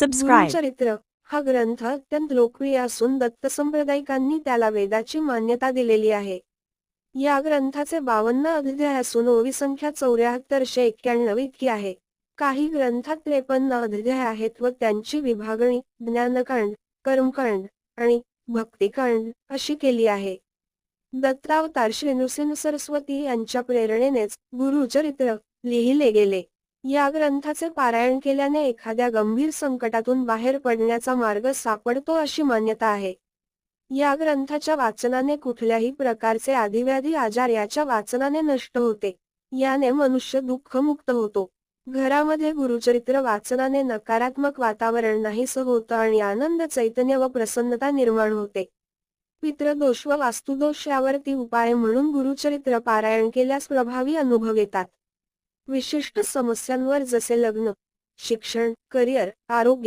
Subscribe चरित्र हा ग्रंथ अत्यंत लोकप्रिय असून दत्त संप्रदायिकांनी त्याला वेदाची मान्यता दिलेली आहे. या ग्रंथाचे बावन्न अध्याय असून ओवी संख्या चौऱ्याहत्तरशे एक्क्याण्णव इतकी आहे. काही ग्रंथात त्रेपन्न अध्याय आहेत व त्यांची विभागणी ज्ञानकांड कर्मकांड आणि भक्तिकांड अशी केली आहे. दत्तावतार श्री नृसिंह सरस्वती यांच्या प्रेरणेनेच गुरुचरित्र लिहिले गेले. या ग्रंथाचे पारायण केल्याने एखाद्या गंभीर संकटातून बाहेर पडण्याचा मार्ग सापडतो अशी मान्यता आहे. या ग्रंथाच्या वाचनाने कुठल्याही प्रकारचे आधिव्याधी आजार याच्या वाचनाने नष्ट होते. याने मनुष्य दुःखमुक्त होतो. घरामध्ये गुरुचरित्र वाचनाने नकारात्मक वातावरण नाहीस होतं आणि आनंद चैतन्य व प्रसन्नता निर्माण होते. पितृदोष व वास्तुदोष यावरती उपाय म्हणून गुरुचरित्र पारायण केल्यास प्रभावी अनुभव येतात. विशिष्ट समस्यांवर जसे लग्न शिक्षण करिअर आरोग्य